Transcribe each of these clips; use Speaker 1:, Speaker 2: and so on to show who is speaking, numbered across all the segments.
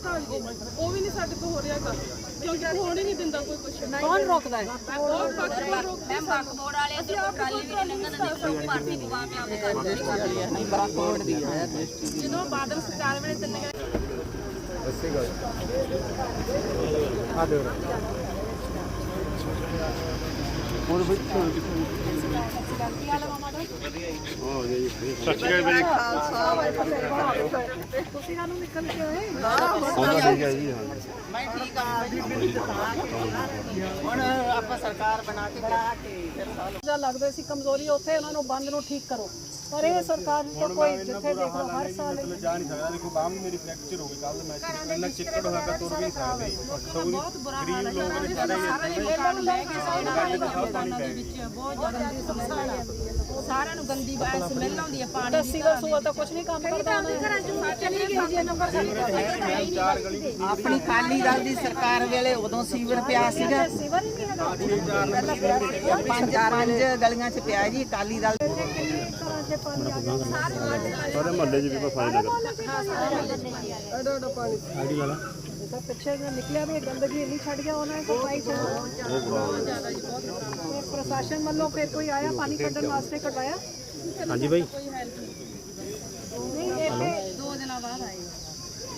Speaker 1: ਜੀ ਉਹ ਵੀ ਨਹੀਂ ਸਾਡੇ ਕੋਲ ਹੋ ਰਿਹਾਗਾ ਕਿਉਂਕਿ ਹੋਣ ਹੀ ਨਹੀਂ ਦਿੰਦਾ ਕੋਈ ਕੁਛ।
Speaker 2: ਕੌਣ ਰੋਕਦਾ ਹੈ?
Speaker 1: ਉਹ ਪੱਕ ਬੋਰ ਰੋਕਦੇ
Speaker 3: ਮੈਂ ਬੱਕ ਬੋੜ ਵਾਲੇ ਅਸੀਂ ਟਰਾਲੀ ਵੀ ਨਹੀਂ ਲੰਘਣ ਦਿੰਦੇ। ਸਭ ਪਾਰਟੀ ਪਵਾ ਕੇ ਆਪਦੇ ਘਰ ਦੇ
Speaker 2: ਨਹੀਂ ਬੜਾ ਕੋਡ ਦੀ ਹੈ।
Speaker 1: ਜਦੋਂ ਬਾਦਲ ਸਰਕਾਰ ਵੇਲੇ ਤਿੰਨ
Speaker 2: ਤੁਸੀਂ ਕਾਹਨੂੰ ਨਿਕਲ ਕੇ ਆਏ ਹੁਣ ਆਪਾਂ ਸਰਕਾਰ ਬਣਾ ਕੇ ਬਣਾ ਕੇ ਜਾਂ ਲੱਗਦਾ ਸੀ ਕਮਜ਼ੋਰੀ ਉੱਥੇ ਉਹਨਾਂ ਨੂੰ ਬੰਦ ਨੂੰ ਠੀਕ ਕਰੋ। ਪਰ ਇਹ ਸਰਕਾਰ ਨੂੰ ਤਾਂ ਕੋਈ ਜਿੱਥੇ ਦੇਖ ਲਓ ਹਰ ਸਾਲ
Speaker 4: ਮੈਂ ਜਾ ਨਹੀਂ ਸਕਦਾ। ਦੇਖੋ ਬਾਹ ਮੇਰੀ ਫ੍ਰੈਕਚਰ ਹੋ ਗਈ ਕੱਲ ਮੈਂ ਇੰਨਾ ਚਿੱਕੜ ਹੋਇਆ ਕਿ ਤੁਰ ਵੀ ਨਹੀਂ ਸਕਦੇ। ਸਗੋਂ ਗਰੀਬ ਲੋਕ ਨੇ ਸਾਰੇ
Speaker 3: ਸਾਰਿਆਂ ਨੂੰ ਗੰਦੀ ਸਮੈਲ ਆਉਂਦੀ ਹੈ ਪਾਣੀ
Speaker 2: ਦੱਸੀ ਦਾ ਸੂਆ ਤਾਂ ਕੁਝ ਨਹੀਂ ਕੰਮ ਕਰਦਾ
Speaker 5: ਆਪਣੀ ਕਾਲੀ ਦਲ ਦੀ ਸਰਕਾਰ ਵੇਲੇ ਉਦੋਂ ਸੀਵਰ ਪਿਆ ਸੀਗਾ।
Speaker 2: ਸੀਵਰ ਹੀ ਨਹੀਂ ਹੈਗਾ।
Speaker 5: ਪੰਜ ਪੰਜ ਗਲੀਆਂ 'ਚ ਪਿਆ ਜੀ ਕਾਲੀ ਦਲ।
Speaker 4: ਸਾਰੇ ਮਹੱਲੇ 'ਚ। ਵੀ ਬਸ ਫਾਇਦਾ
Speaker 2: ਐਡਾ ਐਡਾ ਪਾਣੀ। ਆਈਡੀ ਲਾ ਲਾ ਇਹ ਤਾਂ ਪਿੱਛੇ ਨਿਕਲਿਆ ਵੀ ਗੰਦਗੀ ਇੰਨੀ ਛੱਡ ਗਿਆ ਉਹਨਾਂ ਨੇ ਸਫ਼ਾਈ ਚ ਇਹ ਪ੍ਰਸ਼ਾਸਨ ਵੱਲੋਂ ਫਿਰ ਕੋਈ ਆਇਆ ਪਾਣੀ ਕੱਢਣ ਵਾਸਤੇ ਕਢਵਾਇਆ?
Speaker 4: ਹਾਂਜੀ ਬਾਈ।
Speaker 2: ਨਹੀਂ ਇਹ ਤੇ
Speaker 3: ਦੋ ਦਿਨਾਂ ਬਾਅਦ ਆਏ।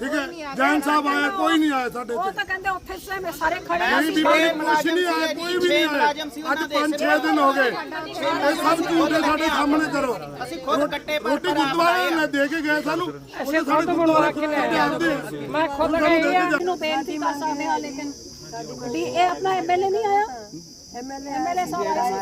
Speaker 6: ਠੀਕ ਹੈ? ਜੈਨ ਸਾਹਿਬ ਆਇਆ ਕੋਈ ਨਹੀਂ ਆਇਆ ਸਾਡੇ
Speaker 2: ਉਹ
Speaker 6: ਤੇ
Speaker 2: ਤਾਂ ਕਹਿੰਦੇ ਉੱਥੇ ਸੇ ਸਾਰੇ ਖੜੇ
Speaker 6: ਨਹੀਂ ਵੀ ਬੜੀ ਕੁਝ ਨਹੀਂ ਆਇਆ ਕੋਈ ਵੀ ਨਹੀਂ ਆਇਆ। ਅੱਜ 5-6 ਦਿਨ ਹੋ ਗਏ। ਇਹ ਸਭ ਝੂਠੇ ਸਾਡੇ ਸਾਹਮਣੇ ਕਰੋ।
Speaker 5: ਅਸੀਂ ਖੁਦ ਕੱਟੇ ਪਰ
Speaker 6: ਰੋਟੀ ਗੁਰਦੁਆਰੇ ਨੇ ਦੇ ਕੇ ਗਏ ਸਾਨੂੰ। ਉਹਨੇ ਸਾਡੇ ਗੁਰਦੁਆਰੇ ਸਾਡੇ ਆਪਦੇ
Speaker 2: ਮੈਂ ਖੁਦ ਗਈ ਆ। ਨੂੰ ਬੇਨਤੀ ਕਰ ਸਕਦੇ ਹਾਂ ਲੇਕਿਨ ਵੀ ਇਹ ਆਪਣਾ ਐਮਐਲਏ ਨਹੀਂ ਆਇਆ? ਐਮਐਲਏ ਐਮਐਲਏ ਸਾਹਿਬ ਆਏ ਹਾਂ,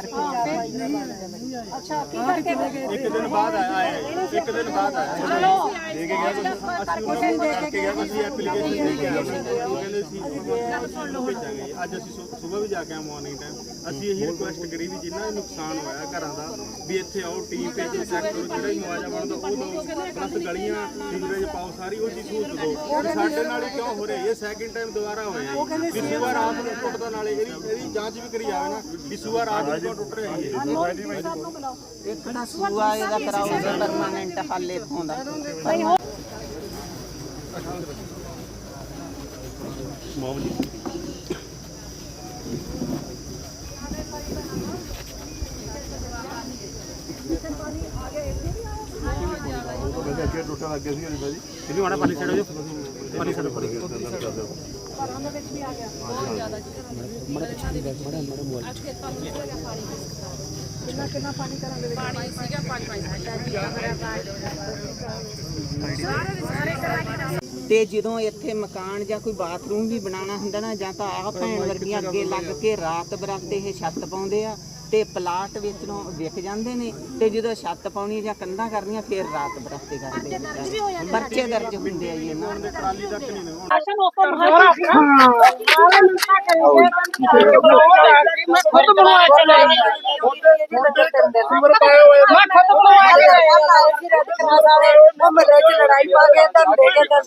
Speaker 2: ਅੱਛਾ ਕੀ ਕਰਕੇ ਗਏ?
Speaker 4: ਇੱਕ ਦਿਨ ਬਾਅਦ ਆਇਆ ਇੱਕ ਦਿਨ ਬਾਅਦ ਆਇਆ।
Speaker 2: ਚਲੋ
Speaker 4: ਦੇ ਕੇ ਗਿਆ ਅਸੀਂ ਕੁਝ ਨਹੀਂ ਦੇ ਕੇ ਗਿਆ ਅਸੀਂ ਐਪਲੀਕੇਸ਼ਨ ਦੇ ਕੇ ਆਏ ਉਹ ਕਹਿੰਦੇ ਸੀ ਭੇਜਾਂਗੇ। ਅੱਜ ਅਸੀਂ ਸਵੇਰ ਵੀ ਜਾ ਕੇ ਆਏ ਮਾਰਨਿੰਗ ਟਾਈਮ ਅਸੀਂ ਇਹੀ ਰਿਕੁਐਸਟ ਕਰੀ ਵੀ ਜਿੰਨਾ ਵੀ ਨੁਕਸਾਨ ਹੋਇਆ ਘਰਾਂ ਦਾ ਵੀ ਇੱਥੇ ਆਓ ਟੀਮ ਭੇਜੋ ਜਿਹੜਾ ਮੁਆਵਜ਼ਾ ਬਣਦਾ ਉਹ ਦਿਓ ਪਲੱਸ ਗਲੀਆਂ ਸੀਵਰੇਜ ਪਾਓ ਸਾਰੀ ਉਹ ਚੀਜ਼ ਸਹੂਲਤ ਦਿਓ। ਸਾਡੇ ਨਾਲ ਹੀ ਕਿਉਂ ਹੋ ਰਿਹਾ? ਇਹ ਸੈਕਿੰਡ ਟਾਈਮ ਦੁਬਾਰਾ ਹੋਇਆ ਵੀ ਸੂਆ ਰਾਤ ਨੂੰ ਟੁੱਟਦਾ ਨਾਲੇ ਇਹਦੀ ਇਹਦੀ ਜਾਂਚ ਵੀ ਕਰੀ ਜਾਵੇ ਨਾ ਵੀ ਸੂਆ ਰਾਤ ਨੂੰ ਕਿਉਂ ਟੁੱਟ ਰਿਹਾ ਜੀ? ਇਹ
Speaker 2: ਨਾ
Speaker 5: ਸੂਆ ਇਹਦਾ ਕਰਾਓ ਪਰਮਾਨੈਂਟ ਹੱਲ ਇੱਥੋਂ ਦਾ
Speaker 2: ਹੋ
Speaker 4: ਵੈਸੇ ਅੱਗੇ ਟੁੱਟਣ ਲੱਗੇ ਸੀ ਜੀ। ਭਾਜੀ ਇਹਨੂੰ ਆਣਾ ਪਾਣੀ ਛੱਡੋ ਜੀ। ਪਾਣੀ ਛੱਡੋ ਪਾਣੀ।
Speaker 2: ਘਰਾਂ ਦੇ ਵਿੱਚ ਵੀ ਆ ਗਿਆ ਕਿੰਨਾ ਕਿੰਨਾ ਪਾਣੀ ਘਰਾਂ ਦੇ ਵਿੱਚ
Speaker 3: ਪਾਣੀ ਸੀਗਾ 5-5
Speaker 5: ਤੇ ਜਦੋਂ ਇੱਥੇ ਮਕਾਨ ਜਾਂ ਕੋਈ ਬਾਥਰੂਮ ਵੀ ਬਣਾਉਣਾ ਹੁੰਦਾ ਨਾ ਜਾਂ ਤਾਂ ਆਹ ਭੈਣ ਵਰਗੀਆਂ ਅੱਗੇ ਲੱਗ ਕੇ ਰਾਤ ਬਰਾਤ ਇਹ ਛੱਤ ਪਾਉਂਦੇ ਆ ਤੇ ਪਲਾਟ ਵਿੱਚ ਨੂੰ ਵਿਕ ਜਾਂਦੇ ਨੇ ਤੇ ਜਦੋਂ ਛੱਤ ਪਾਉਣੀ ਜਾਂ ਕੰਧਾਂ ਕਰਨੀਆਂ ਫਿਰ ਰਾਤ ਬਰਸਤੇ ਕਰਦੇ ਬੱਚੇ ਦਰਜ ਹੁੰਦੇ ਆ
Speaker 6: ਮੈਂ ਮੈਂ ਖੁਦ
Speaker 2: ਬਣਵਾ ਕੇ ਲੈ ਮੈਂ ਚ ਲੜਾਈ ਪਾ ਕੇ
Speaker 6: ਤਾਂ ਦੇ ਕੇ ਦਾ।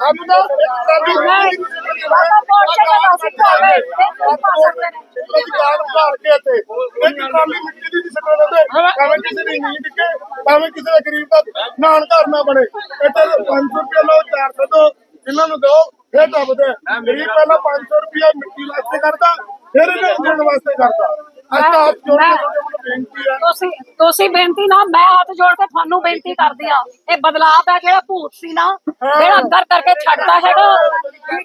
Speaker 6: ਹੱਲ ਕਰਵਾਇਆ ਅਧਿਕਾਰ ਭਾਰ ਕੇ ਇੱਥੇ ਇੱਕ ਟਰਾਲੀ ਮਿੱਟੀ ਦੀ ਨਹੀਂ ਸੱਟਣ ਭਾਵੇਂ ਕਿਸੇ ਦੀ ਨੀਂਦ ਕੇ ਭਾਵੇਂ ਕਿਸੇ ਦਾ ਗਰੀਬ ਦਾ ਨਾਨ ਘਰ ਨਾ ਬਣੇ ਇੱਥੇ 500 ਰੁਪਏ ਲਓ 400 ਦੋ ਇਹਨਾਂ ਨੂੰ ਦੋ ਫਿਰ ਦੱਬਦੇ ਗਰੀਬ ਪਹਿਲਾਂ 500 ਰੁਪਏ ਮਿੱਟੀ ਵਾਸਤੇ ਕਰਦਾ ਫਿਰ ਇਹਨੇ ਇੰਜਣ ਵਾਸਤੇ ਕਰਦਾ ਅੱਜ ਤਾਂ। ਜੋੜ ਕੇ ਬੇਨਤੀ ਹੈ
Speaker 2: ਤੁਸੀਂ ਬੇਨਤੀ ਨਾ ਮੈਂ ਹੱਥ ਜੋੜ ਕੇ ਤੁਹਾਨੂੰ ਬੇਨਤੀ ਕਰਦੀ ਆ ਇਹ ਬਦਲਾਅ ਦਾ ਜਿਹੜਾ ਭੂਤ ਸੀ ਨਾ ਜਿਹੜਾ ਅੰਦਰ ਕਰਕੇ ਛੱਡਦਾ ਹੈਗਾ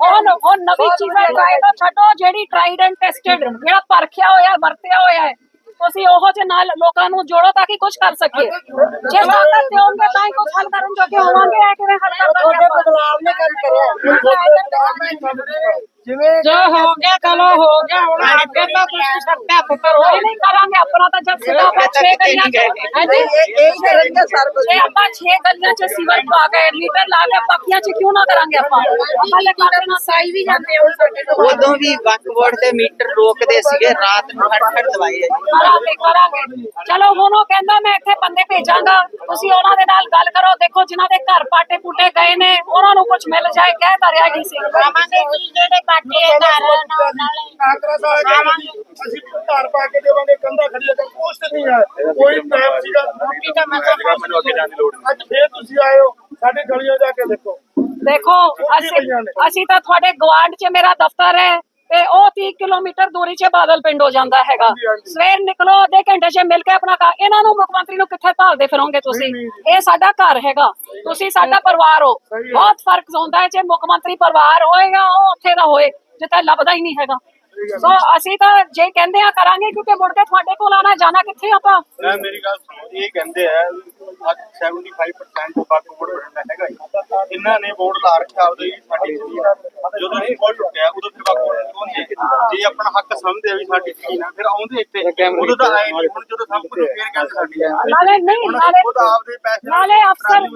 Speaker 2: ਉਹ ਉਹ ਨਵੀਂ ਚੀਜ਼ਾਂ ਟਰਾਈ ਨਾ ਛੱਡੋ ਜਿਹੜੀ ਟਰਾਈਡ ਐਂਡ ਟੈਸਟਡ ਜਿਹੜਾ ਪਰਖਿਆ ਹੋਇਆ ਵਰਤਿਆ ਹੋਇਆ ਹੈ। ਤੁਸੀਂ ਉਹੋ ਜਿਹੇ ਨਾਲ ਲੋਕਾਂ ਨੂੰ ਜੋੜੋ ਤਾਂ ਕਿ ਕੁਝ ਕਰ ਸਕੀਏ। ਜੇ ਤਾਕਤ ਦੇਵੋਗੇ ਤਾਂ ਹੀ ਕੁਝ ਹੱਲ ਕਰਨ ਜੋਗੇ ਹੋਵਾਂਗੇ ਐ ਕਿਵੇਂ ਹੱਲ ਕਰ ਦੋਗੇ ਬਦਲਾਅ ਨੇ ਕਰ ਕਰਿਆ?
Speaker 6: ਤੁਹਾਡੇ ਜਿਵੇਂ
Speaker 7: ਜੋ ਹੋ ਗਿਆ ਚਲੋ ਹੋ ਗਿਆ ਹੁਣ ਅੱਗੇ ਪੁੱਤਰ ਹੋ ਨਹੀਂ ਕਰਾਂਗੇ ਆਪਣਾ ਤਾਂ ਜਦ ਸਿੱਧਾ ਆਪਾਂ 6 ਗਲੀਆਂ ਚ ਹਾਂਜੀ
Speaker 5: ਇਹ ਕਰਨਗੇ ਸਰਵ
Speaker 7: ਜੇ ਆਪਾਂ 6 ਗਲੀਆਂ ਚ ਸੀਵਰ ਪਾ ਕੇ ਮੀਟਰ ਲਾ ਕੇ ਬਾਕੀਆਂ ਚ ਕਿਉਂ ਨਾ ਕਰਾਂਗੇ ਆਪਾਂ ਹਾਲੇ ਕਰਦੇ ਨਾ ਸਾਈ ਵੀ ਜਾਂਦੇ ਹੋ ਸਾਡੇ ਤੋਂ
Speaker 5: ਉਦੋਂ ਵੀ ਵਕਵਰਡ ਦੇ ਮੀਟਰ ਰੋਕਦੇ ਸੀਗੇ ਰਾਤ ਨੂੰ ਹਟ ਹਟ ਦਵਾਈ ਹੈ
Speaker 7: ਕਰਾਂਗੇ ਕਰਾਂਗੇ ਚਲੋ ਹੁਣ ਉਹ ਕਹਿੰਦਾ ਮੈਂ ਇੱਥੇ ਬੰਦੇ ਭੇਜਾਂਗਾ ਤੁਸੀਂ ਉਹਨਾਂ ਦੇ ਨਾਲ ਗੱਲ ਕਰੋ ਦੇਖੋ ਜਿਨ੍ਹਾਂ ਦੇ ਘਰ ਪਾਟੇ ਪੁੱਟੇ ਗਏ ਨੇ ਉਹਨਾਂ ਨੂੰ ਕੁਝ ਮਿਲ ਜਾਏ ਕਹਿ ਤਾਂ ਰਿਹਾ ਜੀ ਸੀ
Speaker 8: ਆਵਾਂਗੇ ਜੀ ਜਿਹੜੇ ਪਾਟੇ ਘਰ ਨਾਲ।
Speaker 6: ਕਾਂਗਰਸ ਵਾਲੇ ਕਹਿੰਦੇ ਜੀ, ਅਸੀਂ ਘਰ ਪਾ ਕੇ ਦੇਵਾਂਗੇ ਕੰਧਾ ਖੜੀਆਂ ਕਰ ਕੁਛ ਨਹੀਂ ਹੈ। ਕੋਈ ਟਾਈਮ ਸੀਗਾ। ਮੈਨੂੰ ਅੱਗੇ ਜਾਣ ਦੀ ਲੋੜ ਨਹੀਂ ਅੱਜ ਫੇਰ ਤੁਸੀਂ ਆਏ ਹੋ। ਸਾਡੇ ਗਲੀਆਂ ਜਾ ਕੇ ਦੇਖੋ।
Speaker 7: ਦੇਖੋ ਅਸੀਂ ਅਸੀਂ ਤਾਂ ਤੁਹਾਡੇ ਗਵਾਂਢ 'ਚ ਮੇਰਾ ਦਫ਼ਤਰ ਹੈ ਤੇ ਉਹ 30 ਕਿਲੋਮੀਟਰ ਦੂਰੀ 'ਚ ਬਾਦਲ ਪਿੰਡ ਹੋ ਜਾਂਦਾ ਹੈਗਾ। ਸਵੇਰ ਨਿਕਲੋ ਅੱਧੇ ਘੰਟੇ 'ਚ ਮਿਲ ਕੇ ਆਪਣਾ ਘਰ। ਇਹਨਾਂ ਨੂੰ ਮੁੱਖ ਮੰਤਰੀ ਨੂੰ ਕਿੱਥੇ ਭਾਲਦੇ ਫਿਰੋਗੇ ਤੁਸੀਂ? ਇਹ ਸਾਡਾ ਘਰ ਹੈਗਾ। ਤੁਸੀਂ ਸਾਡਾ ਪਰਿਵਾਰ ਹੋ। ਬਹੁਤ ਫ਼ਰਕ ਹੁੰਦਾ ਹੈ। ਜੇ ਮੁੱਖ ਮੰਤਰੀ ਪਰਿਵਾਰ ਹੋਏਗਾ ਉਹ ਉੱਥੇ ਦਾ ਹੋਏ। ਜਿੱਥੇ ਲੱਭਦਾ ਹੀ ਨਹੀਂ ਹੈਗਾ। ਸੋ ਅਸੀਂ ਤਾਂ ਜੇ ਕਹਿੰਦੇ ਆ ਕਰਾਂਗੇ ਕਿਉਂਕਿ ਮੁੜ ਕੇ ਤੁਹਾਡੇ ਕੋਲ ਆਣਾ ਜਾਣਾ ਕਿੱਥੇ ਆਪਾਂ
Speaker 9: ਮੈਂ ਮੇਰੀ ਗੱਲ ਸੁਣੋ ਇਹ ਕਹਿੰਦੇ ਆ ਅੱਜ 75% ਬਾਕਵਰਡ ਪਿੰਡ ਹੈਗਾ ਜੀ। ਇਹਨਾਂ ਨੇ ਬੋਰਡ ਲਾ ਰੱਖਿਆ ਉਹਦੇ ਜੀ ਸਾਡੀ ਜ਼ਮੀਨ ਆ। ਜਦੋਂ ਇਹ ਬੋਰਡ ਟੁੱਟਿਆ ਉਦੋਂ ਫਿਰ ਨਹੀਂ ਆਏ? ਜੇ ਆਪਣਾ ਹੱਕ ਸਮਝਦੇ ਆ ਵੀ ਸਾਡੀ ਜ਼ਮੀਨ ਆ ਫਿਰ ਆਉਂਦੇ ਇੱਥੇ ਉਦੋਂ ਤਾਂ ਆਏ ਨਹੀਂ ਹੁਣ ਜਦੋਂ ਸਭ ਕੁਝ ਫੇਰ ਕਹਿੰਦੇ ਸਾਡੀ ਆ।
Speaker 7: ਨਾਲੇ ਨਹੀਂ ਨਾਲੇ
Speaker 9: ਖੁਦ ਆਪਦੇ ਪੈਸੇ
Speaker 7: ਨਾਲੇ ਅਫਸਰ।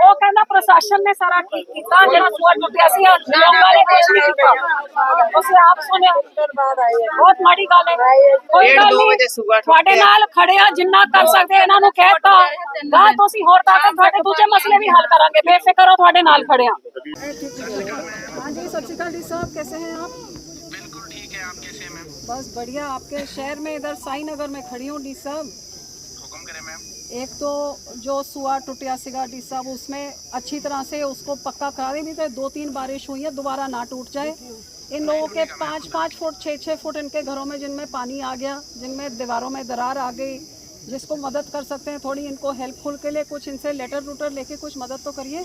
Speaker 7: ਉਹ ਕਹਿੰਦਾ ਪ੍ਰਸ਼ਾਸਨ ਨੇ ਸਾਰਾ ਠੀਕ ਕੀਤਾ ਜਿਹੜਾ ਸੂਆ ਟੁੱਟਿਆ ਸੀ ਲੋਕਾਂ ਵਾਲੇ ਕੁਛ ਨਹੀਂ ਕੀਤਾ ਤੁਸੀਂ ਆਪ ਸੁਣਿਆ ਬਹੁਤ ਮਾੜੀ ਗੱਲ ਹੈ ਕੋਈ
Speaker 5: ਡੇਢ
Speaker 7: ਗੱਲ
Speaker 5: ਦੋ
Speaker 7: ਨਹੀਂ
Speaker 5: ਵਜੇ ਸੂਆ
Speaker 7: ਤੁਹਾਡੇ ਨਾਲ ਖੜੇ ਆ ਜਿੰਨਾ ਕਰ ਸਕਦੇ ਇਹਨਾਂ ਨੂੰ ਕਹਿਤਾ ਗਾ ਤੁਸੀਂ ਹੋਰ ਤਾਕਤ ਤੁਹਾਡੇ ਦੂਜੇ ਮਸਲੇ ਵੀ ਹੱਲ ਕਰਾਂਗੇ ਬੇਫਿਕਰ ਹੋ ਤੁਹਾਡੇ ਨਾਲ ਖੜੇ ਆ
Speaker 2: हाँ जी सत श्रीकाल डी साहब कैसे हैं आप
Speaker 10: बिल्कुल ठीक है आप कैसे हैं मैम
Speaker 2: बस बढ़िया आपके शहर में इधर साई नगर में खड़ी हूँ डी साहब
Speaker 10: हुक्म करें मैम
Speaker 2: एक तो जो सुआ टूटिया सिगा डी साहब उसमें अच्छी तरह से उसको पक्का करा देनी तो दो तीन बारिश हुई है दोबारा ना टूट जाए इन लोगों के पाँच पाँच फुट छः छः फुट इनके घरों में जिनमें पानी आ गया जिनमें दीवारों में दरार आ गई जिसको मदद कर सकते हैं थोड़ी इनको हेल्पफुल के लिए कुछ इनसे लेटर रूटर लेके कुछ मदद तो करिए।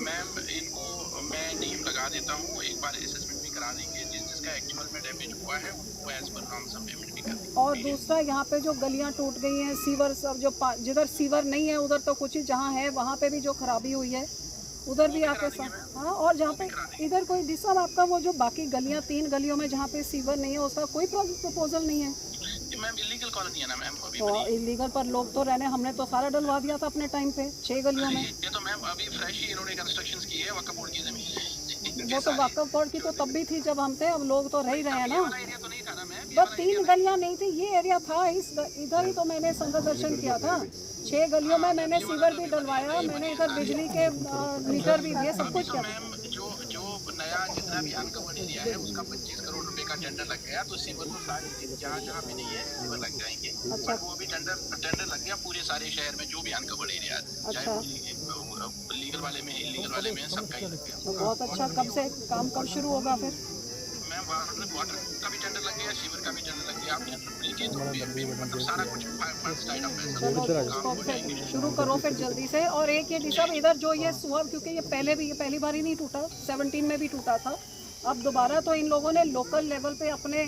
Speaker 10: मैम इनको मैं टीम लगा देता हूँ एक बार असेसमेंट भी करा देंगे। जिस जिसका एक्चुअल में डैमेज हुआ है वो एज पर हम सब पेमेंट भी कर
Speaker 2: और दूसरा यहाँ पे जो गलियाँ टूट गई हैं सीवर सब जो जिधर सीवर नहीं है उधर तो कुछ ही जहाँ है वहाँ पे भी जो खराबी हुई है उधर भी आपके साथ हाँ और जहाँ पे इधर कोई डिसल आपका वो जो बाकी गलियाँ तीन गलियों में जहाँ पे सीवर नहीं है उसका कोई प्रपोजल नहीं है।
Speaker 10: इलीगल कॉलोनी है ना मैम
Speaker 2: तो इलीगल पर लोग तो रहने हमने तो सारा डलवा दिया था अपने टाइम पे छह गलियों में।
Speaker 10: ये तो मैम अभी फ्रेश ही इन्होंने कंस्ट्रक्शन की है वक्फ बोर्ड की ज़मीन
Speaker 2: वो तो वाकफ बोर्ड की तो तब भी थी जब हम थे अब लोग तो रह ही रहे हैं ना।
Speaker 10: तो
Speaker 2: बस तीन गलियाँ नहीं थी ये एरिया था इस इधर ही तो मैंने संगत दर्शन किया था। छह गलियों में मैंने सीवर भी डलवाया मैंने इधर बिजली के मीटर भी दिए सब कुछ किया।
Speaker 10: मैम जो जो नया जितना भी अनकवर्ड एरिया है उसका 25 करोड़ रुपए का टेंडर लग गया तो सीवर तो सारी जहाँ जहाँ भी नहीं है सीवर लग जाएँगे। बट वो भी टेंडर टेंडर लग गया पूरे सारे शहर में जो भी अनकवर्ड एरिया है चाहे लीगल वाले में इलीगल वाले में सबका ही लग गया।
Speaker 2: तो बहुत अच्छा कब से काम कब शुरू होगा फिर?
Speaker 10: मैम वाटर वाटर का भी टेंडर लग गया सीवर का भी टेंडर लग गया भी अभी मतलब सारा कुछ फ़र्स्ट
Speaker 2: शुरू करो फिर जल्दी से। और एक ये डिशब इधर जो ये सुअर क्योंकि ये पहले भी ये पहली बार ही नहीं टूटा 17 में भी टूटा था। अब दोबारा तो इन लोगों ने लोकल लेवल पे अपने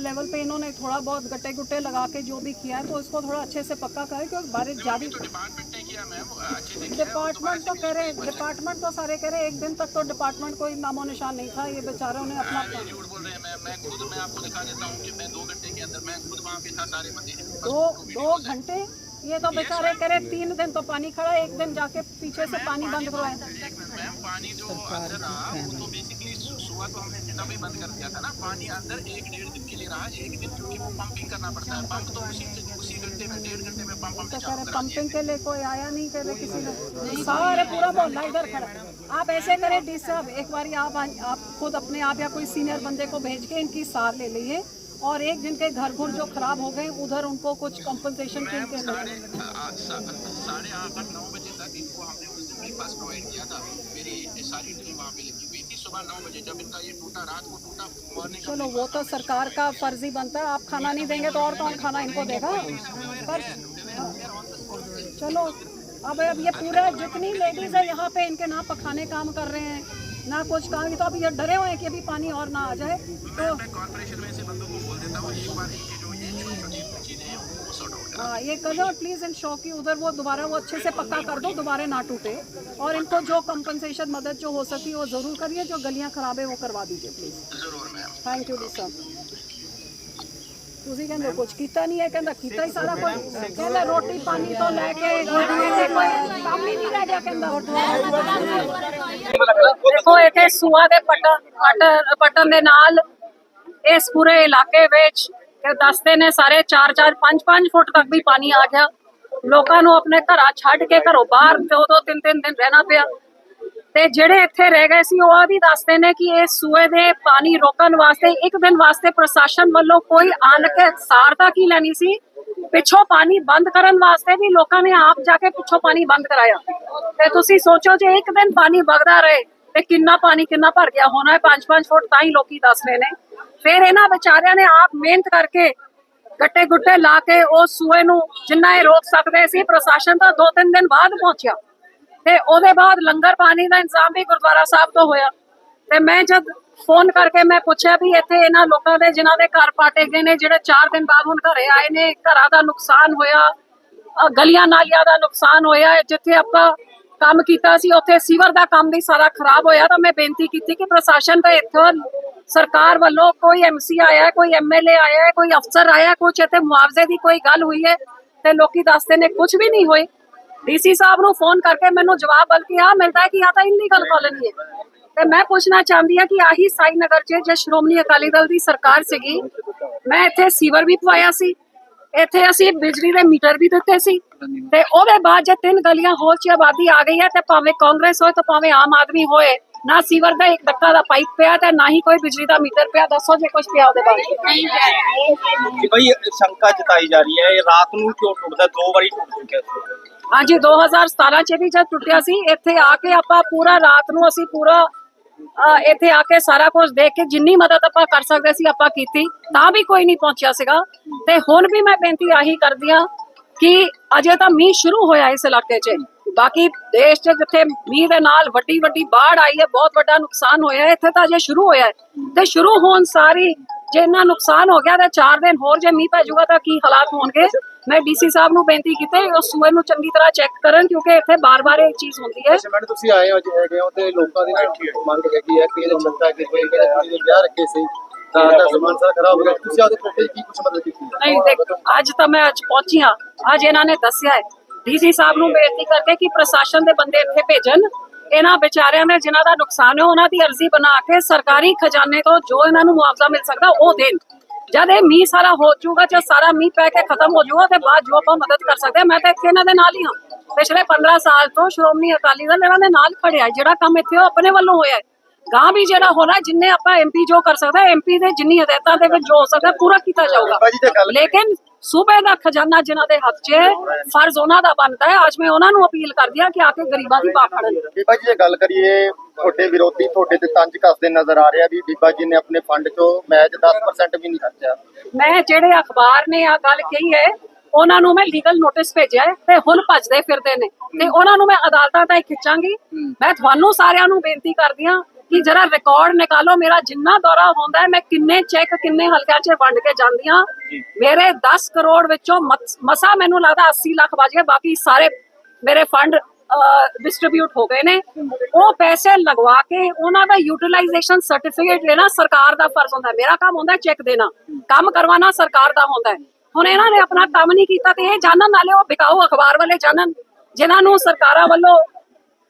Speaker 2: लेवल पे इन्होंने थोड़ा बहुत गट्टे गुट्टे लगा के जो भी किया है तो इसको थोड़ा अच्छे से पक्का करें क्योंकि बारिश ज़्यादा
Speaker 10: तो किया मैम
Speaker 2: डिपार्टमेंट तो कह रहे हैं डिपार्टमेंट तो सारे कह रहे एक दिन तक तो डिपार्टमेंट कोई नामो निशान नहीं था ये बेचारों ने अपना
Speaker 10: झूठ बोल रहे हैं मैं मैं खुद मैं आपको दिखा देता हूँ कि मैं दो घंटे के अंदर मैं खुद वहाँ पे था सारे बंदे।
Speaker 2: दो दो घंटे? ये तो बेचारे कह रहे तीन दिन तो पानी खड़ा एक दिन जाके पीछे से पानी बंद करवाए।
Speaker 10: एक मैम पानी जो अंदर रहा वो तो बेसिकली सुबह तो हमने तभी बंद कर दिया था ना पानी अंदर एक डेढ़ दिन के लिए रहा एक दिन क्योंकि वो पंपिंग करना पड़ता है। पंप तो उसी उसी घंटे में डेढ़ घंटे में पंप
Speaker 2: तो रहे
Speaker 10: करा
Speaker 2: पंपिंग के लिए कोई आया नहीं कह रहे किसी ने। सारे पूरा मोहल्ला इधर खड़ा आप ऐसे करें डी साहब एक बार आप आप खुद अपने आप या कोई सीनियर बंदे को भेज के इनकी सार ले लीजिए और एक जिनके घर घुर जो खराब हो गए उधर उनको कुछ कंपनसेशन के इनके
Speaker 10: साढ़े आठ नौ बजे तक इनको हमने उस दिन ब्रेकफास्ट प्रोवाइड किया था। मेरी सारी टीम वहाँ पे लगी हुई सुबह नौ बजे जब इनका ये टूटा रात को टूटा मॉर्निंग
Speaker 2: चलो वो तो सरकार का फर्जी बनता है आप खाना नहीं देंगे तो और कौन खाना इनको देगा? पर चलो अब अब ये पूरा जितनी लेडीज़ है यहाँ पे इनके ना पखाने काम कर रहे हैं ना कुछ काम तो अब ये डरे हुए हैं कि अभी पानी और ना आ जाए। तो
Speaker 10: मैं कॉर्पोरेशन में से बंदों को बोल देता हूँ एक बार इनकी जो ये छोटी छोटी चीजें हैं वो सॉर्ट आउट
Speaker 1: हाँ ये कर दो प्लीज इन शॉप की उधर वो दोबारा वो अच्छे से पक्का कर दो दोबारा ना टूटे और इनको जो कंपनसेशन मदद जो हो सकी वो जरूर करिए जो गलियां खराब है वो करवा दीजिए प्लीज
Speaker 10: जरूर मैम
Speaker 1: ਥੈਂਕ ਯੂ ਜੀ ਸਰ ਤੁਸੀਂ ਕਹਿੰਦੇ ਕੁਝ ਕੀਤਾ ਨਹੀਂ ਹੈ ਕਹਿੰਦਾ ਕੀਤਾ ਹੀ ਸਾਰਾ ਕੁਝ ਕਹਿੰਦਾ ਰੋਟੀ ਪਾਣੀ ਤੋਂ ਲੈ ਕੇ ਕਹਿੰਦੇ ਕੋਈ ਕੰਮ ਹੀ ਨਹੀਂ ਰਹਿ ਗਿਆ ਕਹਿੰਦਾ
Speaker 2: ਦੇਖੋ ਇੱਥੇ ਸੂਆ ਦੇ ਪਟਨ ਪਟਨ ਪਟਨ ਦੇ ਨਾਲ ਇਸ ਪੂਰੇ ਇਲਾਕੇ ਵਿੱਚ ਇਹ ਦੱਸਦੇ ਨੇ ਸਾਰੇ 4-4 5-5 ਫੁੱਟ ਤੱਕ ਵੀ ਪਾਣੀ ਆ ਗਿਆ। ਲੋਕਾਂ ਨੂੰ ਆਪਣੇ ਘਰਾਂ ਛੱਡ ਕੇ ਘਰੋਂ ਬਾਹਰ ਦੋ ਦੋ, ਤਿੰਨ ਤਿੰਨ ਦਿਨ ਰਹਿਣਾ ਪਿਆ। ਤੇ ਜਿਹੜੇ ਇੱਥੇ ਰਹਿ ਗਏ ਸੀ, ਉਹ ਵੀ ਦੱਸਦੇ ਨੇ ਕਿ ਇਹ ਸੂਏ ਦੇ ਪਾਣੀ ਰੋਕਣ ਵਾਸਤੇ, ਇੱਕ ਦਿਨ ਵਾਸਤੇ ਪ੍ਰਸ਼ਾਸਨ ਵੱਲੋਂ ਕੋਈ ਆਣ ਕੇ ਸਾਰਤਾ ਕੀ ਲੈਣੀ ਸੀ? ਪਿੱਛੋਂ ਪਾਣੀ ਬੰਦ ਕਰਨ ਵਾਸਤੇ ਵੀ ਲੋਕਾਂ ਨੇ ਆਪ ਜਾ ਕੇ ਪਿੱਛੋਂ ਪਾਣੀ ਬੰਦ ਕਰਾਇਆ। ਤੇ ਤੁਸੀਂ ਸੋਚੋ ਜੇ ਇੱਕ ਦਿਨ ਪਾਣੀ ਵਗਦਾ ਰਹੇ, ਤੇ ਕਿੰਨਾ ਪਾਣੀ ਕਿੰਨਾ ਭਰ ਗਿਆ? ਹੋਣਾ ਹੈ 5-5 ਫੁੱਟ ਤਾਂ ਹੀ ਲੋਕੀ ਦੱਸ ਰਹੇ ਨੇ। ਫਿਰ ਇਹਨਾਂ ਵਿਚਾਰਿਆਂ ਨੇ ਆਪ ਮਿਹਨਤ ਕਰਕੇ ਗੱਟੇ ਗੁੱਟੇ ਲਾ ਕੇ ਉਹ ਸੂਏ ਨੂੰ ਜਿੰਨਾ ਇਹ ਰੋਕ ਸਕਦੇ ਸੀ, ਪ੍ਰਸ਼ਾਸਨ ਤਾਂ ਦੋ ਤਿੰਨ ਦਿਨ ਬਾਅਦ ਪਹੁੰਚਿਆ ਤੇ ਉਹਦੇ ਬਾਅਦ ਲੰਗਰ ਪਾਣੀ ਦਾ ਇੰਤਜ਼ਾਮ ਵੀ ਗੁਰਦੁਆਰਾ ਸਾਹਿਬ ਤੋਂ ਹੋਇਆ ਤੇ ਮੈਂ ਜਦ ਫੋਨ ਕਰਕੇ ਮੈਂ ਪੁੱਛਿਆ ਵੀ ਇੱਥੇ ਇਹਨਾਂ ਲੋਕਾਂ ਦੇ ਜਿਨ੍ਹਾਂ ਦੇ ਘਰ ਪਾਟੇ ਗਏ ਨੇ, ਜਿਹੜੇ 4 ਦਿਨ ਬਾਅਦ ਹੁਣ ਘਰੇ ਆਏ ਨੇ, ਘਰਾਂ ਦਾ ਨੁਕਸਾਨ ਹੋਇਆ ਗਲੀਆਂ ਨਾਲੀਆਂ ਦਾ ਨੁਕਸਾਨ ਹੋਇਆ ਹੈ। ਜਿੱਥੇ ਆਪਾਂ ਕੰਮ ਕੀਤਾ ਸੀ ਉੱਥੇ ਸੀਵਰ ਦਾ ਕੰਮ ਵੀ ਸਾਰਾ ਖਰਾਬ ਹੋਇਆ ਤਾਂ ਮੈਂ ਬੇਨਤੀ ਕੀਤੀ ਕਿ ਪ੍ਰਸ਼ਾਸਨ ਦਾ ਇੱਥੋਂ ਸਰਕਾਰ ਵੱਲੋਂ ਕੋਈ ਐਮਸੀ ਆਇਆ ਹੈ, ਕੋਈ ਐਮਐਲਏ ਆਇਆ ਕੋਈ ਅਫਸਰ ਆਇਆ ਹੈ, ਕੁਛ ਇੱਥੇ ਮੁਆਵਜ਼ੇ ਦੀ ਕੋਈ ਗੱਲ ਹੋਈ ਹੈ ਤੇ ਲੋਕੀ ਦੱਸਦੇ ਨੇ ਕੁਝ ਵੀ ਨਹੀਂ ਹੋਈ ਡੀਸੀ ਸਾਹਿਬ ਨੂੰ ਫੋਨ ਕਰਕੇ ਮੈਨੂੰ ਜਵਾਬ ਬਲਕਿ ਆ ਮਿਲਦਾ ਹੈ ਕਿ ਆ ਤਾਂ ਇਲੀਗਲ ਕਾਲੋਨੀ ਹੈ। ਤੇ ਮੈਂ ਪੁੱਛਣਾ ਚਾਹੁੰਦੀ ਹਾਂ ਕਿ ਆਹੀ ਸਾਈ ਨਗਰ 'ਚ ਜੇ ਸ਼੍ਰੋਮਣੀ ਅਕਾਲੀ ਦਲ ਦੀ ਸਰਕਾਰ ਸੀਗੀ ਮੈਂ ਇੱਥੇ ਸੀਵਰ ਵੀ ਪਵਾਇਆ ਸੀ। ਇੱਥੇ ਅਸੀਂ ਬਿਜਲੀ ਦੇ ਮੀਟਰ ਵੀ ਦਿੱਤੇ ਸੀ ਤੇ ਉਹਦੇ ਬਾਅਦ ਜੇ ਤਿੰਨ ਗਲੀਆਂ ਹੋਰ 'ਚ ਆਬਾਦੀ ਆ ਗਈ ਹੈ ਤੇ ਭਾਵੇਂ ਕਾਂਗਰਸ ਹੋਏ ਤੇ ਭਾਵੇਂ ਆਮ ਆਦਮੀ ਹੋਏ ਨਾ ਸੀਵਰ ਦਾ ਇੱਕ ਡੱਕਾ ਦਾ ਪਾਈਪ ਪਿਆ ਤੇ ਨਾ ਹੀ ਕੋਈ ਬਿਜਲੀ ਦਾ ਮੀਟਰ ਪਿਆ। ਦੱਸੋ ਜੇ ਕੁਝ ਪਿਆ ਉਹਦੇ ਬਾਰੇ।
Speaker 9: ਕਿ ਭਾਈ ਸ਼ੰਕਾ ਜਤਾਈ ਜਾ ਰਹੀ ਹੈ। ਇਹ ਰਾਤ ਨੂੰ ਕਿਉਂ ਟੁੱਟਦਾ ਦੋ ਵਾਰੀ ਟੁੱਟ ਚੁੱਕਿਆ
Speaker 2: ਹਾਂਜੀ 2017 ਚ ਵੀ ਜਦ ਟੁੱਟਿਆ ਸੀ ਇੱਥੇ ਆ ਕੇ ਆਪਾਂ ਪੂਰਾ ਰਾਤ ਨੂੰ ਅਸੀਂ ਪੂਰਾ ਇੱਥੇ ਆ ਕੇ ਸਾਰਾ ਕੁਝ ਦੇਖ ਕੇ ਜਿੰਨੀ ਮਦਦ ਆਪਾਂ ਕਰ ਸਕਦੇ ਸੀ, ਆਪਾਂ ਕੀਤੀ, ਤਾਂ ਵੀ ਕੋਈ ਨਹੀਂ ਪਹੁੰਚਿਆ ਸੀਗਾ। ਤੇ ਹੁਣ ਵੀ ਮੈਂ ਬੇਨਤੀ ਆਹੀ ਕਰਦੀ ਹਾਂ ਕਿ ਅਜੇ ਤਾਂ ਮੀਂਹ ਸ਼ੁਰੂ ਹੋਇਆ ਇਸ ਇਲਾਕੇ 'ਚ। ਬਾਕੀ ਦੇਸ਼ 'ਚ ਜਿੱਥੇ ਮੀਂਹ ਦੇ ਨਾਲ ਵੱਡੀ ਵੱਡੀ ਬਾੜ ਆਈ ਹੈ, ਬਹੁਤ ਵੱਡਾ ਨੁਕਸਾਨ ਹੋਇਆ ਇੱਥੇ ਤਾਂ ਅਜੇ ਸ਼ੁਰੂ ਹੋਇਆ ਹੈ। ਤੇ ਸ਼ੁਰੂ ਹੋਣ ਸਾਰੀ ਜੇ ਇੰਨਾ ਨੁਕਸਾਨ ਹੋ ਗਿਆ, ਤਾਂ 4 ਦਿਨ ਹੋਰ ਜੇ ਮੀਂਹ ਪੈ ਜਾਊਗਾ, ਤਾਂ ਕੀ ਹਾਲਾਤ ਹੋਣਗੇ? ਮੈਂ ਡੀਸੀ ਸਾਹਿਬ ਨੂੰ ਬੇਨਤੀ ਕੀਤੀ ਉਸ ਸੂਏ ਨੂੰ ਚੰਗੀ ਤਰ੍ਹਾਂ ਚੈੱਕ ਕਰਨ ਕਿਉਂਕਿ ਇੱਥੇ ਬਾਰ-ਬਾਰ ਇਹ ਚੀਜ਼ ਹੁੰਦੀ ਹੈ।
Speaker 11: ਮੈਡਮ ਤੁਸੀਂ ਆਏ ਹੋ ਅੱਜ ਹੈਗੇ ਹੋ ਤੇ ਲੋਕਾਂ ਦੀ ਮੰਗ ਹੈਗੀ ਹੈ ਕਿ ਇਹਦੇ ਚੰਦਾ ਕਿ ਕੋਈ ਕਿਹੜੇ ਕੁੜੀ ਦੇ ਵਿਆਹ ਰੱਖੇ ਸੀ ਤਾਂ ਦਾ ਸਮਾਨ ਸਾਰਾ ਖਰਾਬ ਹੋ ਗਿਆ। ਤੁਸੀਂ ਆਦੇ ਕੋਲ ਕੀ ਕੁਛ ਮਦਦ ਕੀਤੀ? ਹੈ
Speaker 2: ਨਹੀਂ ਦੇਖ ਅੱਜ ਤਾਂ ਮੈਂ ਅੱਜ ਪਹੁੰਚੀ ਹਾਂ। ਅੱਜ ਇਹਨਾਂ ਨੇ ਦੱਸਿਆ ਹੈ। ਡੀਸੀ ਸਾਹਿਬ ਨੂੰ ਬੇਨਤੀ ਕਰਕੇ ਕਿ ਪ੍ਰਸ਼ਾਸਨ ਦੇ ਬੰਦੇ ਇੱਥੇ ਭੇਜਣ। ਇਹਨਾਂ ਵਿਚਾਰਿਆਂ ਦੇ ਜਿਨ੍ਹਾਂ ਦਾ ਨੁਕਸਾਨ ਹੈ ਉਹਨਾਂ ਦੀ ਅਰਜ਼ੀ ਬਣਾ ਕੇ ਸਰਕਾਰੀ ਖਜ਼ਾਨੇ ਤੋਂ ਜੋ ਇਹਨਾਂ ਨੂੰ ਮੁਆਵਜ਼ਾ ਮਿਲ ਸਕਦਾ ਉਹ ਦੇਣ। ਜਦ ਇਹ ਮੀਂਹ ਸਾਰਾ ਹੋ ਜਾਊਗਾ ਜਦ ਸਾਰਾ ਮੀਂਹ ਪੈ ਕੇ ਖਤਮ ਹੋ ਜਾਊਗਾ, ਤੇ ਬਾਅਦ ਜੋ ਆਪਾਂ ਮਦਦ ਕਰ ਸਕਦੇ ਹਾਂ। ਮੈਂ ਤਾਂ ਇੱਥੇ ਇਹਨਾਂ ਦੇ ਨਾਲ ਹੀ ਹਾਂ। ਪਿਛਲੇ 15 ਸਾਲ ਤੋਂ ਸ਼੍ਰੋਮਣੀ ਅਕਾਲੀ ਦਲ ਇਹਨਾਂ ਦੇ ਨਾਲ ਖੜਿਆ ਜਿਹੜਾ ਕੰਮ ਇੱਥੇ ਉਹ ਆਪਣੇ ਵੱਲੋਂ ਹੋਇਆ ਗਾਂ ਵੀ ਜਿਹੜਾ ਹੋਣਾ ਜਿੰਨੇ ਆਪਾਂ ਐਮਪੀ ਜੋ ਕਰ ਸਕਦਾ ਐਮਪੀ ਦੇ ਜਿੰਨੀ ਹਦਾਇਤਾਂ ਦੇ ਵਿੱਚ ਜੋ ਹੋ ਸਕਦਾ ਪੂਰਾ ਕੀਤਾ ਜਾਊਗਾ। ਲੇਕਿਨ ਸੂਬੇ ਦਾ ਖਜ਼ਾਨਾ ਜਿਨ੍ਹਾਂ ਦੇ ਹੱਥ 'ਚ ਹੈ ਫਰਜ਼ ਉਹਨਾਂ ਦਾ ਬਣਦਾ ਹੈ। ਅੱਜ ਮੈਂ ਉਹਨਾਂ ਨੂੰ ਅਪੀਲ ਕਰਦੀ ਹਾਂ ਕਿ ਆ ਕੇ ਗਰੀਬਾਂ ਦੀ ਬਾਹ ਫੜਨ।
Speaker 11: ਬੀਬਾ ਜੀ ਜੇ ਗੱਲ ਕਰੀਏ ਤੁਹਾਡੇ ਵਿਰੋਧੀ ਤੁਹਾਡੇ ਤੇ ਤੰਜ ਕੱਸਦੇ ਨਜ਼ਰ ਆ ਰਿਹਾ ਵੀ ਬੀਬਾ ਜੀ ਨੇ ਆਪਣੇ ਫੰਡ ਚੋਂ ਮੈਚ 10% ਵੀ ਨਹੀਂ ਖਰਚਿਆ।
Speaker 2: ਮੈਂ ਜਿਹੜੇ ਅਖਬਾਰ ਨੇ ਆ ਗੱਲ ਕਹੀ ਹੈ ਉਹਨਾਂ ਨੂੰ ਮੈਂ ਲੀਗਲ ਨੋਟਿਸ ਭੇਜਿਆ ਤੇ ਹੁਣ ਭੱਜਦੇ ਫਿਰਦੇ ਨੇ। ਤੇ ਉਹਨਾਂ ਨੂੰ ਮੈਂ ਅਦਾਲਤਾਂ ਤਾਈਂ ਖਿੱਚਾਂਗੀ। ਮੈਂ ਤੁਹਾਨੂੰ ਸਾਰਿਆਂ ਨੂੰ ਬੇਨਤੀ ਕਰਦੀ ਹਾਂ ਕਿ ਜਰਾ ਰਿਕਾਰਡ ਨਿਕਾਲੋ ਮੇਰਾ ਜਿੰਨਾ ਦੌਰਾ ਹੁੰਦਾ ਹੈ ਮੈਂ ਕਿੰਨੇ ਚੈੱਕ ਕਿੰਨੇ ਹਲਕਿਆਂ 'ਚ ਵੰਡ ਕੇ ਜਾਂਦੀ ਹਾਂ। ਮੇਰੇ 10 ਕਰੋੜ ਵਿੱਚੋਂ ਮਸ- ਮੈਨੂੰ ਲੱਗਦਾ 80 ਲੱਖ ਬਚ ਗਏ ਬਾਕੀ ਸਾਰੇ ਮੇਰੇ ਫੰਡ ਡਿਸਟ੍ਰੀਬਿਊਟ ਹੋ ਗਏ ਨੇ। ਉਹ ਪੈਸੇ ਲਗਵਾ ਕੇ ਉਹਨਾਂ ਦਾ ਯੂਟਿਲਾਈਜੇਸ਼ਨ ਸਰਟੀਫਿਕੇਟ ਲੈਣਾ ਸਰਕਾਰ ਦਾ ਫਰਜ਼ ਹੁੰਦਾ ਮੇਰਾ ਕੰਮ ਹੁੰਦਾ ਚੈੱਕ ਦੇਣਾ। ਕੰਮ ਕਰਵਾਉਣਾ ਸਰਕਾਰ ਦਾ ਹੁੰਦਾ ਹੈ। ਹੁਣ ਇਹਨਾਂ ਨੇ ਆਪਣਾ ਕੰਮ ਨਹੀਂ ਕੀਤਾ ਤੇ ਇਹ ਜਾਣਨ ਵਾਲੇ ਉਹ ਵਿਕਾਊ ਅਖਬਾਰ ਵਾਲੇ ਜਾਣਨ ਜਿਨ੍ਹਾਂ ਨੂੰ ਸਰਕਾਰਾਂ ਵੱਲੋਂ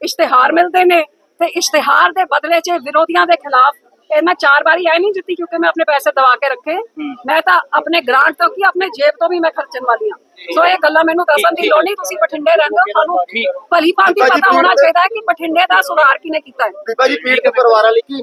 Speaker 2: ਇਸ਼ਤਿਹਾਰ ਮਿਲਦੇ ਨੇ। ਤੇ ਇਸ਼ਤਿਹਾਰ ਦੇ ਬਦਲੇ 'ਚ ਵਿਰੋਧੀਆਂ ਦੇ ਖਿਲਾਫ ਇਹ ਮੈਂ ਚਾਰ ਵਾਰੀ ਆਈ ਨਹੀਂ ਜਿੱਤੀ ਕਿਉਂਕਿ ਮੈਂ ਆਪਣੇ ਪੈਸੇ ਦਵਾ ਕੇ ਰੱਖੇ। ਮੈਂ ਤਾਂ ਆਪਣੇ ਗ੍ਰਾਂਟ ਤੋਂ ਕੀ ਆਪਣੇ ਜੇਬ ਤੋਂ ਵੀ ਮੈਂ ਖਰਚਣ ਵਾਲੀ ਹਾਂ। ਸੋ ਇਹ ਗੱਲਾਂ ਮੈਨੂੰ ਦੱਸਣ ਦੀ ਲੋੜ ਨਹੀਂ ਤੁਸੀਂ ਬਠਿੰਡੇ ਰਹਿੰਦੇ ਹੋ ਤੁਹਾਨੂੰ ਭਲੀ ਭਾਂਤੀ ਪਤਾ ਹੋਣਾ ਚਾਹੀਦਾ ਹੈ ਕਿ ਬਠਿੰਡੇ ਦਾ ਸੁਧਾਰ ਕਿਨੇ ਕੀਤਾ ਹੈ।
Speaker 11: ਬੀਬਾ ਜੀ ਪੀੜਤ ਪਰਿਵਾਰਾਂ ਲਈ ਕੀ